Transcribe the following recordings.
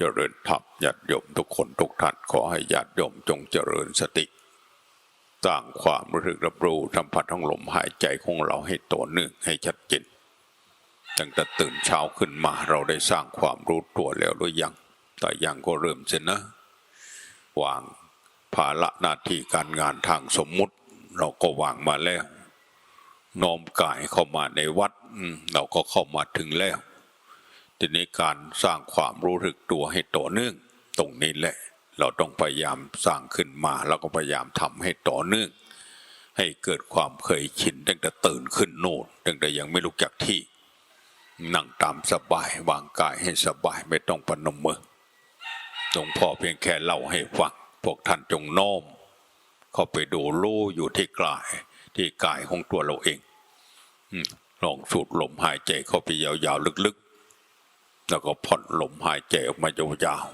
จริญธรรมญาติโยมทุกคนทุกท่านขอให้ญาติโยมจงเจริญสติสร้างความรู้สึกรับรู้สัมผัสของลมหายใจของเราให้ต่อเนื่องให้ชัดเจนตั้งแต่ตื่นเช้าขึ้นมาเราได้สร้างความรู้ตัวแล้วหรือยัง แต่ยังก็เริ่มเสียนะวางภาระหน้าที่การงานทางสมมุติ เราก็วางมาแล้วน้อมกายเข้ามาในวัดเราก็เข้ามาถึงแล้ว ทีนี้การสร้างความรู้สึกตัวให้ต่อเนื่อง ตรงนี้แหละ เราต้องพยายามสร้างขึ้นมาแล้วก็พยายามทำให้ต่อเนื่อง ให้เกิดความเคยชินตั้งแต่ตื่นขึ้นโน่นตั้งแต่ยังไม่ลุกจากที่ นั่งตามสบายวางกายให้สบายไม่ต้องปนมมือหลวงพ่อเพียงแค่เล่าให้ฟังพวกท่านจงโน้มเข้าไปดูรู้อยู่ที่กายที่กายของตัวเราเองลองสูดลมหายใจเข้าไปยาวๆลึกๆ แล้วก็ผ่อนลมหายใจออกมายาว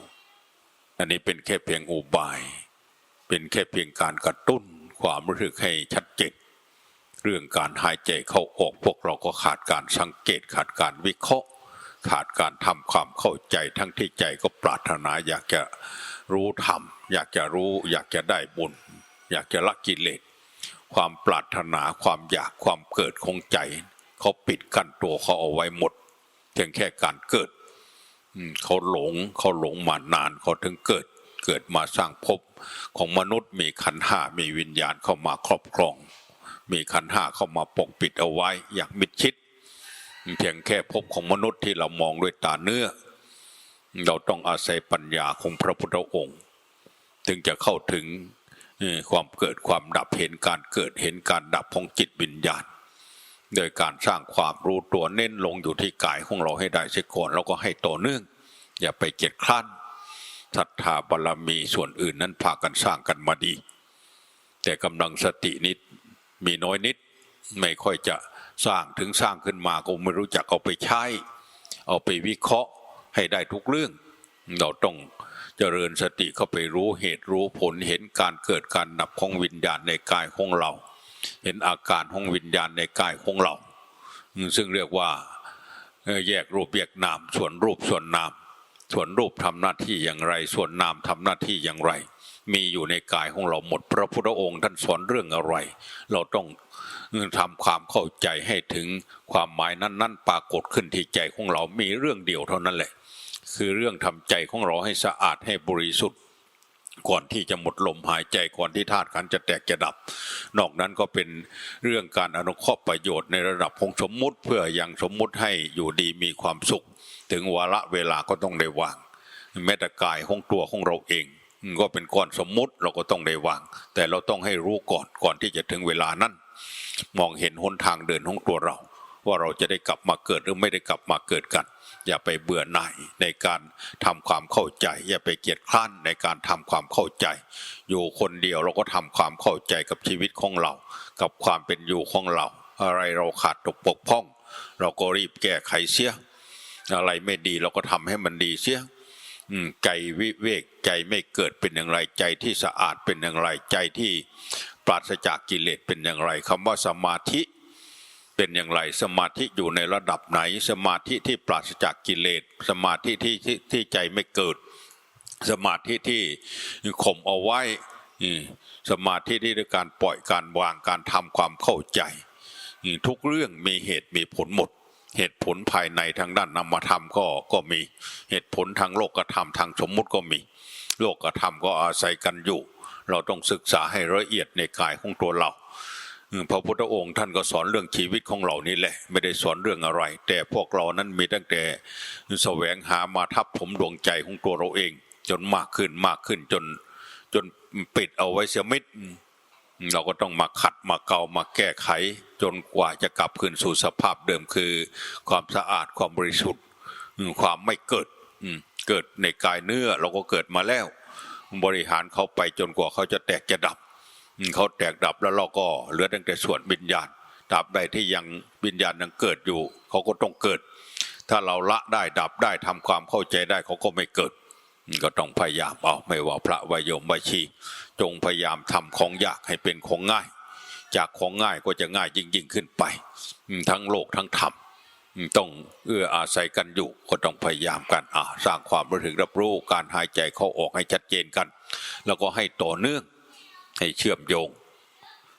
ๆอันนี้เป็นแค่เพียงอุบาย เป็นแค่เพียงการกระตุ้นความรู้สึกให้ชัดเจนเรื่องการหายใจเข้าออกพวกเราก็ขาดการสังเกตขาดการวิเคราะห์ ขาดการทำความเข้าใจทั้งที่ใจก็ปรารถนาอยากจะรู้ธรรมอยากจะรู้อยากจะได้บุญ อยากจะละกิเลสความปรารถนาความอยากความเกิดของใจ เขาปิดกั้นตัวเขาเอาไว้หมดเพียงแค่การเกิด เขาหลงเขาหลงมานานเขาถึงเกิดเกิดมาสร้างภพของมนุษย์มีขันห้ามีวิญญาณเข้ามาครอบครอง มีขันห้าเข้ามาปกปิดเอาไว้อย่างมิดชิด เพียงแค่ภพของมนุษย์ที่เรามองด้วยตาเนื้อ เราต้องอาศัยปัญญาของพระพุทธองค์จึงจะเข้าถึงความเกิดความดับเห็นการเกิดเห็นการดับของจิตวิญญาณโดยการสร้างความรู้ตัวเน้นลงอยู่ที่กายของเราให้ได้เสียก่อนแล้วก็ให้ต่อเนื่อง อย่าไปเกียจคร้านศรัทธาบารรมีส่วนอื่นนั้นพากันสร้างกันมาดี แต่กำลังสตินิดมีน้อยนิด ไม่ค่อยจะสร้างถึงสร้างขึ้นมาก็ไม่รู้จักเอาไปใช้ เอาไปวิเคราะห์ให้ได้ทุกเรื่อง เราต้องเจริญสติเข้าไปรู้เหตุรู้ผลเห็นการเกิดการดับของวิญญาณในกายของเรา เห็นอาการของวิญญาณในกายของเรา ซึ่งเรียกว่าแยกรูปแยกนามส่วนรูปส่วนนาม ส่วนรูปทำหน้าที่อย่างไร ส่วนนามทำหน้าที่อย่างไร มีอยู่ในกายของเราหมด พระพุทธองค์ท่านสอนเรื่องอะไร เราต้องทำความเข้าใจให้ถึงความหมายนั้น ๆ ปรากฏขึ้นที่ใจของเรา มีเรื่องเดียวเท่านั้นแหละ คือเรื่องทำใจของเราให้สะอาดให้บริสุทธิ์ ก่อนที่จะหมดลมหายใจก่อนที่ธาตุขันจะแตกจะดับ นอกนั้นก็เป็นเรื่องการอนุเคราะห์ประโยชน์ในระดับของสมมุติเพื่อยังสมมุติให้อยู่ดีมีความสุข ถึงวาระเวลาก็ต้องได้วางแม้แต่กายของตัวของเราเองก็เป็นก้อนสมมุติเราก็ต้องได้วาง แต่เราต้องให้รู้ก่อนก่อนที่จะถึงเวลานั้น มองเห็นหนทางเดินของตัวเรา ว่าเราจะได้กลับมาเกิดหรือไม่ได้กลับมาเกิดกัน อย่าไปเบื่อหน่ายในการทำความเข้าใจ อย่าไปเกียจคร้านในการทำความเข้าใจ อยู่คนเดียวเราก็ทำความเข้าใจกับชีวิตของเรา กับความเป็นอยู่ของเรา อะไรเราขาดตกปกพร่อง เราก็รีบแก้ไขเสีย อะไรไม่ดีเราก็ทำให้มันดีเสียใจวิเวกใจไม่เกิดเป็นอย่างไรใจที่สะอาดเป็นอย่างไรใจที่ปราศจากกิเลสเป็นอย่างไรคำว่าสมาธิ เป็นอย่างไรสมาธิอยู่ในระดับไหน สมาธิที่ปราศจากกิเลส สมาธิที่ที่ใจไม่เกิด สมาธิที่ข่มเอาไว้สมาธิที่ด้วยการปล่อยการวางการทำความเข้าใจ ทุกเรื่องมีเหตุมีผลหมด เหตุผลภายในทางด้านนามธรรมก็ก็มีเหตุผลทางโลกธรรมทางสมมุติก็มี โลกธรรมก็อาศัยกันอยู่ เราต้องศึกษาให้ละเอียดในกายของตัวเรา พระพุทธองค์ท่านก็สอนเรื่องชีวิตของเรานี่แหละ ไม่ได้สอนเรื่องอะไร แต่พวกเรานั้นมีตั้งแต่แสวงหามาทับผมดวงใจของตัวเราเอง จนมากขึ้นมากขึ้นจน จนปิดเอาไว้เสียมิดเราก็ต้องมาขัดมาเกามาแก้ไข จนกว่าจะกลับคืนสู่สภาพเดิมคือ ความสะอาดความบริสุทธิ์ความไม่เกิดเกิดในกายเนื้อเราก็เกิดมาแล้ว บริหารเขาไปจนกว่าเขาจะแตกจะดับ เขาแตกดับแล้วเราก็เหลือตั้งแต่ส่วนวิญญาณตราบใดที่ยังวิญญาณยังเกิดอยู่ เขาก็ต้องเกิด ถ้าเราละได้ดับได้ทำความเข้าใจได้เขาก็ไม่เกิด ก็ต้องพยายามเอาไม่ว่าพระวายมวยชี จงพยายามทำของยากให้เป็นของง่าย จากของง่ายก็จะง่ายยิ่งยิ่งขึ้นไป ทั้งโลกทั้งธรรมต้องเอื้ออาศัยกันอยู่ก็ต้องพยายามกันสร้างความรู้ถึกรับรู้การหายใจเข้าออกให้ชัดเจนกัน แล้วก็ให้ต่อเนื่อง ให้เชื่อมโยง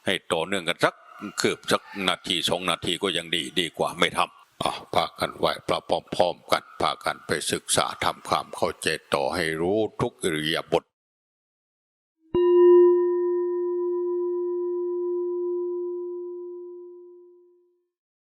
ให้ต่อเนื่องกันสักคืบสักนาทีสองนาทีก็ยังดีดีกว่าไม่ทำอะพากันไหวประพร้อมๆกันพากันไปศึกษาทำความเข้าใจต่อให้รู้ทุกอิริยาบถ